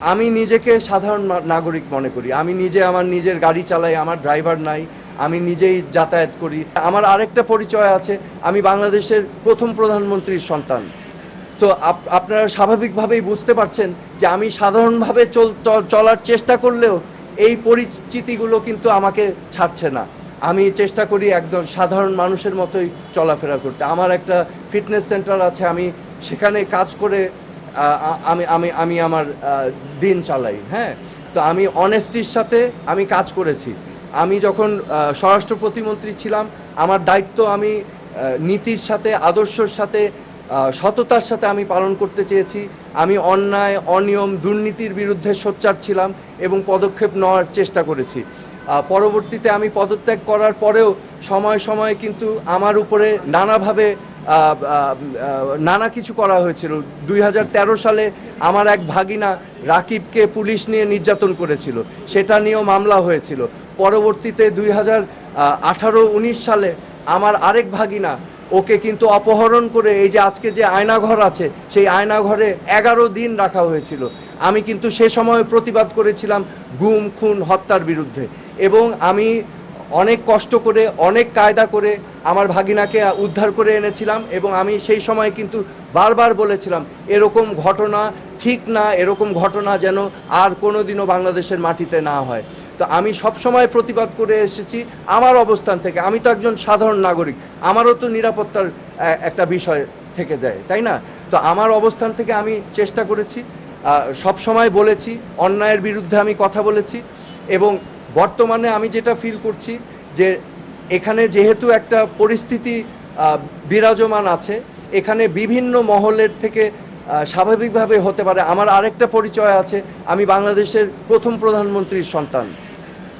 আমি নিজেকে সাধারণ নাগরিক মনে করি। আমি নিজে আমার নিজের গাড়ি চালাই, আমার ড্রাইভার নাই, আমি নিজেই যাতায়াত করি। আমার আরেকটা পরিচয় আছে, আমি বাংলাদেশের প্রথম প্রধানমন্ত্রীর সন্তান। তো আপনারা স্বাভাবিকভাবেই বুঝতে পারছেন যে আমি সাধারণভাবে চল চলার চেষ্টা করলেও এই পরিচিতিগুলো কিন্তু আমাকে ছাড়ছে না। আমি চেষ্টা করি একদম সাধারণ মানুষের মতোই চলাফেরা করতে। আমার একটা ফিটনেস সেন্টার আছে, আমি সেখানে কাজ করে আমি আমি আমি আমার দিন চালাই হ্যাঁ? তো আমি অনেস্টির সাথে আমি কাজ করেছি। আমি যখন স্বরাষ্ট্র প্রতিমন্ত্রী ছিলাম, আমার দায়িত্ব আমি নীতির সাথে, আদর্শর সাথে সততার সাথে আমি পালন করতে চেয়েছি। আমি অন্যায়, অনিয়ম, দুর্নীতির বিরুদ্ধে সোচ্চার ছিলাম এবং পদক্ষেপ নেওয়ার চেষ্টা করেছি। পরবর্তীতে আমি পদত্যাগ করার পরেও সময় সময় কিন্তু আমার উপরে নানাভাবে নানা কিছু করা হয়েছিল। দুই হাজার তেরো সালে আমার এক ভাগিনা রাকিবকে পুলিশ নিয়ে নির্যাতন করেছিল। সেটা নিয়েও মামলা হয়েছিল। পরবর্তীতে দুই হাজার আঠারো উনিশ সালে আমার আরেক ভাগিনা ওকে কিন্তু অপহরণ করে এই যে আজকে যে আয়নাঘর আছে, সেই আয়নাঘরে এগারো দিন রাখা হয়েছিল। আমি কিন্তু সে সময় প্রতিবাদ করেছিলাম গুম, খুন, হত্যার বিরুদ্ধে। এবং আমি অনেক কষ্ট করে, অনেক কায়দা করে আমার ভাগিনাকে উদ্ধার করে এনেছিলাম এবং আমি সেই সময় কিন্তু বারবার বলেছিলাম, এরকম ঘটনা ঠিক না, এরকম ঘটনা যেন আর কোনো দিনও বাংলাদেশের মাটিতে না হয়। তো আমি সব সময় প্রতিবাদ করে এসেছি আমার অবস্থান থেকে। আমি তো একজন সাধারণ নাগরিক, আমারও তো নিরাপত্তার একটা বিষয় থেকে যায়, তাই না? তো আমার অবস্থান থেকে আমি চেষ্টা করেছি সব সময় বলেছি, অন্যায়ের বিরুদ্ধে আমি কথা বলেছি এবং বর্তমানে আমি যেটা ফিল করছি যে এখানে যেহেতু একটা পরিস্থিতি বিরাজমান আছে, এখানে বিভিন্ন মহলের থেকে স্বাভাবিকভাবে হতে পারে। আমার আরেকটা পরিচয় আছে, আমি বাংলাদেশের প্রথম প্রধানমন্ত্রীর সন্তান।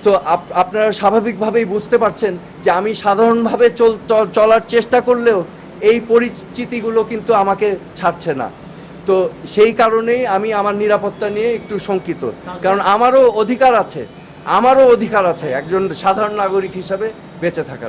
তো আপ- আপনারা স্বাভাবিকভাবেই বুঝতে পারছেন যে আমি সাধারণভাবে চল, চলার চেষ্টা করলেও এই পরিচিতিগুলো কিন্তু আমাকে ছাড়ছে না। তো সেই কারণেই আমি আমার নিরাপত্তা নিয়ে একটু শঙ্কিত। কারণ আমারও অধিকার আছে। আমারও অধিকার আছে একজন সাধারণ নাগরিক হিসাবে বেঁচে থাকার।